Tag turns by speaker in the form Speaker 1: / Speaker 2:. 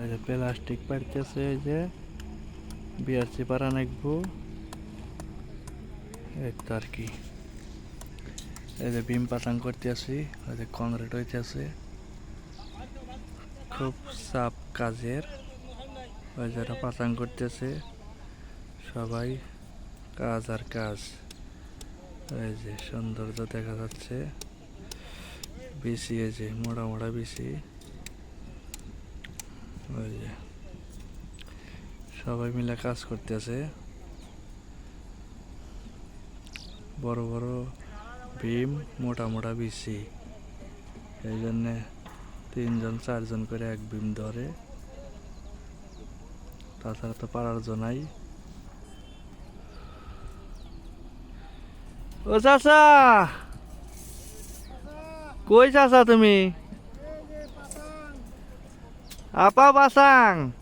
Speaker 1: এই যে প্লাস্টিক পাড়তেছে, এই যে বিআরসি পাড়া নাকবো। এই তো আর কি। এই যে বিম পাতাং করতে আসি ওই যে কংক্রিট হইতে আছে খুব চাপ কাজের। ওই যারা পাতাং করতেছে। সবাই কাজ আর কাজ। এই যে সৌন্দর্য দেখা যাচ্ছে। বিসি, এই যে মোড়া মোড়া বিসি। সবাই মিলে কাজ করতেছে। বড় বড় ভীম, মোটা মোটা বিসি। এই জন্যে তিনজন, চারজন করে এক বিম ধরে। তাছাড়া তো পারার জনাই ও চাচা! কই চাচা তুমি? Apa pasang?